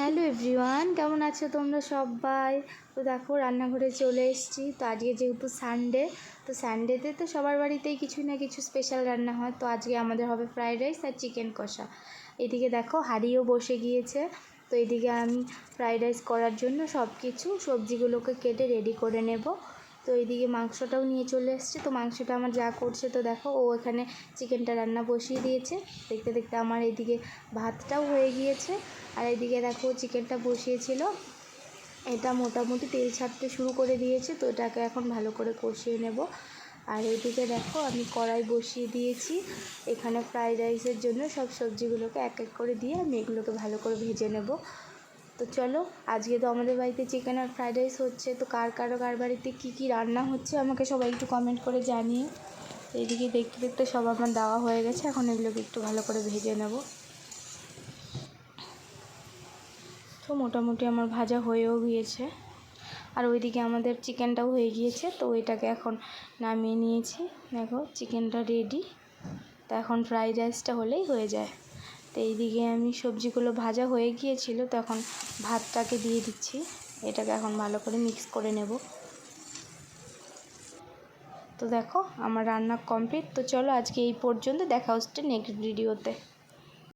Hello everyone, কেমন আছো তোমরা সবাই? তো দেখো, রান্নাঘরে চলে এসেছি। তো আজকে যেহেতু সানডে তো সানডেতে তো সবার বাড়িতেই কিছু না কিছু স্পেশাল রান্না হয়। তো আজকে আমাদের হবে ফ্রায়েড রাইস আর চিকেন কষা। এদিকে দেখো, হাঁড়িও বসে গিয়েছে। তো এদিকে আমি ফ্রায়েড রাইস করার জন্য সব কিছু সবজিগুলোকে কেটে রেডি করে নেব। তো এইদিকে মাংসটাও নিয়ে চলে এসছে। তো মাংসটা আমার যা করছে, তো দেখো ও এখানে চিকেনটা রান্না বসিয়ে দিয়েছে। দেখতে দেখতে আমার এইদিকে ভাতটাও হয়ে গিয়েছে। আর এইদিকে দেখো চিকেনটা বসিয়েছিল। এটা মোটামুটি তেল ছাড়তে শুরু করে দিয়েছে, তো এটাকে এখন ভালো করে কষিয়ে নেব। আর এইদিকে দেখো আমি কড়াই বসিয়ে দিয়েছি। এখানে ফ্রাইড রাইসের জন্য সব সবজিগুলোকে এক এক করে দিয়ে আমি এগুলোকে ভালো করে ভেজে নেব। তো চলো, আজকে তো আমাদের বাড়িতে চিকেন আর ফ্রাইড রাইস হচ্ছে, তো কার কারও কার বাড়িতে কী কী রান্না হচ্ছে আমাকে সবাই একটু কমেন্ট করে জানিয়ে। এইদিকে দেখতে দেখতে সব আমার দেওয়া হয়ে গেছে, এখন এগুলোকে একটু ভালো করে ভেজে নেব। তো মোটামুটি আমার ভাজা হয়েও গিয়েছে। আর ওইদিকে আমাদের চিকেনটাও হয়ে গিয়েছে, তো এটাকে এখন নামিয়ে নিয়েছি। দেখো চিকেনটা রেডি তো এখন ফ্রাইড রাইসটা হলেই হয়ে যায়। তো এইদিকে আমি সবজিগুলো ভাজা হয়ে গিয়েছিল তখন ভাতটাকে দিয়ে দিচ্ছি। এটাকে এখন ভালো করে মিক্স করে নেব। তো দেখো, আমার রান্না কমপ্লিট তো চলো আজকে এই পর্যন্ত, দেখা হচ্ছে নেক্সট ভিডিওতে